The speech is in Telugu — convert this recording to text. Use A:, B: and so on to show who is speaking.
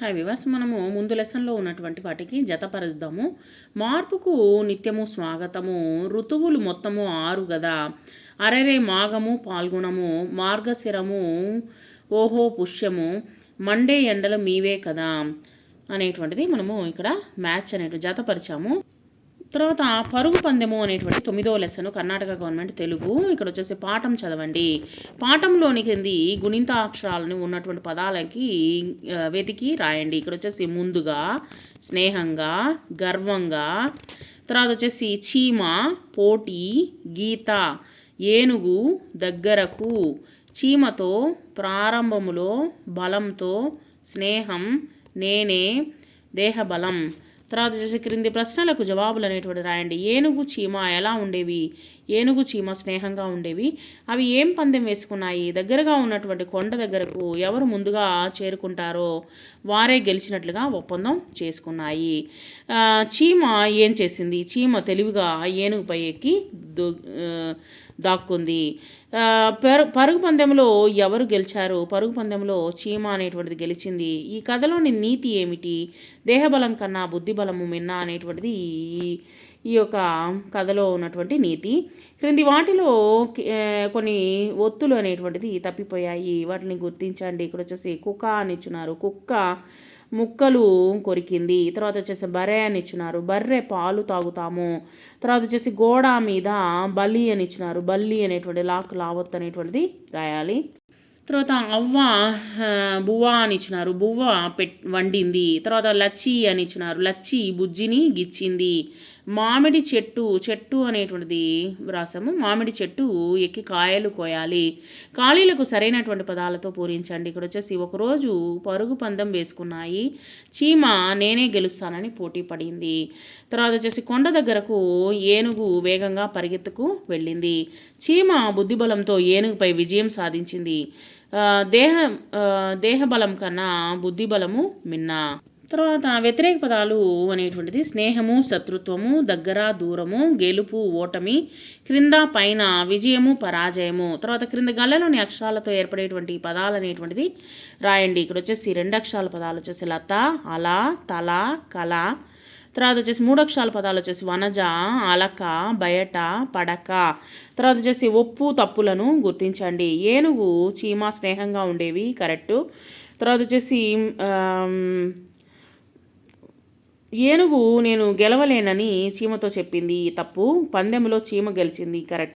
A: హాయ్ వివాస్ మనము ముందు లెసన్లో ఉన్నటువంటి వాటికి జతపరుద్దాము. మార్పుకు నిత్యము స్వాగతము. ఋతువులు మొత్తము ఆరు గదా. అరెరే మాఘము పాల్గొనము. మార్గశిరము ఓహో పుష్యము. మండే ఎండలు మీవే కదా. అనేటువంటిది మనము ఇక్కడ మ్యాచ్ అనేటువంటి జతపరిచాము. తర్వాత పరుగు పందెము అనేటువంటి తొమ్మిదో లెసన్ కర్ణాటక గవర్నమెంట్ తెలుగు. ఇక్కడ వచ్చేసి పాఠం చదవండి. పాఠంలోని కింది గుణింతాక్షరాలను ఉన్నటువంటి పదాలకి వెతికి రాయండి. ఇక్కడ వచ్చేసి ముందుగా స్నేహంగా గర్వంగా తర్వాత వచ్చేసి చీమ పోటీ గీత ఏనుగు దగ్గరకు చీమతో ప్రారంభములో బలంతో స్నేహం నేనే దేహబలం తర్వాత వచ్చేసి క్రింది ప్రశ్నలకు జవాబులు అనేటువంటి రాయండి. ఏనుగు చీమ ఎలా ఉండేవి? ఏనుగు చీమ స్నేహంగా ఉండేవి? అవి ఏం పందెం వేసుకున్నాయి? దగ్గరగా ఉన్నటువంటి కొండ దగ్గరకు ఎవరు ముందుగా చేరుకుంటారో వారే గెలిచినట్లుగా ఒప్పందం చేసుకున్నాయి. చీమ ఏం చేసింది? చీమ తెలివిగా ఏనుగుపై ఎక్కి దు దాక్కుంది. పరు పరుగు పందెంలో ఎవరు గెలిచారు? పరుగు పందెంలో చీమ అనేటువంటిది గెలిచింది. ఈ కథలోని నీతి ఏమిటి? దేహబలం కన్నా బుద్ధిబలము మిన్న అనేటువంటిది ఈ ఈ యొక్క కథలో ఉన్నటువంటి నీతి. క్రింది వాటిలో కొన్ని ఒత్తులు అనేటువంటిది తప్పిపోయాయి. వాటిని గుర్తించండి. ఇక్కడ వచ్చేసి కుక్క అని ఇచ్చున్నారు. కుక్క ముక్కలు కొరికింది. తర్వాత వచ్చేసి బర్రె అని ఇచ్చినారు. బర్రె పాలు తాగుతాము. తర్వాత వచ్చేసి గోడ మీద బల్లి అని ఇచ్చినారు. బల్లి అనేటువంటి లాక్ లావత్ అనేటువంటిది రాయాలి. తర్వాత అవ్వ బువ్వ అని ఇచ్చినారు. బువ్వ పెట్ వండింది. తర్వాత లచ్చి అని ఇచ్చినారు. లచ్చి బుజ్జిని గిచ్చింది. మామిడి చెట్టు చెట్టు అనేటువంటిది రాసాము మామిడి చెట్టు ఎక్కి కాయలు కోయాలి. ఖాళీలకు సరైనటువంటి పదాలతో పూరించండి. ఇక్కడ వచ్చేసి ఒకరోజు పరుగు పందెం వేసుకున్నాయి. చీమ నేనే గెలుస్తానని పోటీ పడింది. తర్వాత వచ్చేసి కొండ దగ్గరకు ఏనుగు వేగంగా పరిగెత్తుకు వెళ్ళింది. చీమ బుద్ధిబలంతో ఏనుగుపై విజయం సాధించింది. దేహ దేహబలం కన్నా బుద్ధిబలము మిన్న. తర్వాత వ్యతిరేక పదాలు అనేటువంటిది స్నేహము శత్రుత్వము దగ్గర దూరము గెలుపు ఓటమి క్రింద పైన విజయము పరాజయము. తర్వాత క్రింద గల్లలోని అక్షరాలతో ఏర్పడేటువంటి పదాలు అనేటువంటిది రాయండి. ఇక్కడ వచ్చేసి రెండు అక్షరాల పదాలు వచ్చేసి లత అల తల కళ. తర్వాత వచ్చేసి మూడు అక్షరాల పదాలు వచ్చేసి వనజ అలక బయట పడక. తర్వాత వచ్చేసి ఒప్పు తప్పులను గుర్తించండి. ఏనుగు చీమ స్నేహంగా ఉండేవి కరెక్టు. తర్వాత వచ్చేసి ఏనుగు నేను గెలవలేనని చీమతో చెప్పింది తప్పు పందెంలో చీమ గెలిచింది కరెక్ట్.